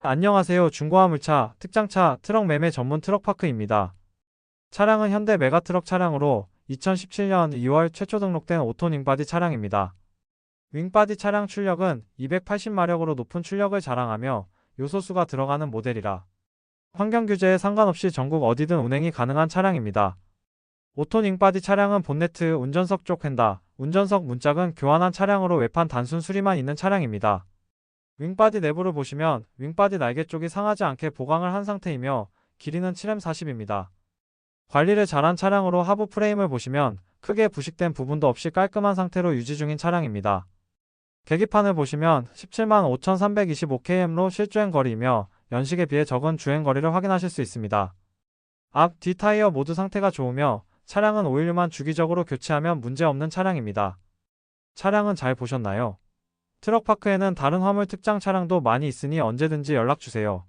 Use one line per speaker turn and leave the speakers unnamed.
안녕하세요. 중고화물차, 특장차, 트럭 매매 전문 트럭파크입니다. 차량은 현대 메가트럭 차량으로 2017년 2월 최초 등록된 오토 윙바디 차량입니다. 윙바디 차량 출력은 280마력으로 높은 출력을 자랑하며 요소수가 들어가는 모델이라 환경 규제에 상관없이 전국 어디든 운행이 가능한 차량입니다. 오토 윙바디 차량은 본네트, 운전석 쪽 휀다, 운전석 문짝은 교환한 차량으로 외판 단순 수리만 있는 차량입니다. 윙바디 내부를 보시면 윙바디 날개 쪽이 상하지 않게 보강을 한 상태이며 길이는 7M40입니다. 관리를 잘한 차량으로 하부 프레임을 보시면 크게 부식된 부분도 없이 깔끔한 상태로 유지 중인 차량입니다. 계기판을 보시면 17만 5325km로 실주행 거리이며 연식에 비해 적은 주행 거리를 확인하실 수 있습니다. 앞, 뒤 타이어 모두 상태가 좋으며 차량은 오일류만 주기적으로 교체하면 문제없는 차량입니다. 차량은 잘 보셨나요? 트럭파크에는 다른 화물 특장 차량도 많이 있으니 언제든지 연락주세요.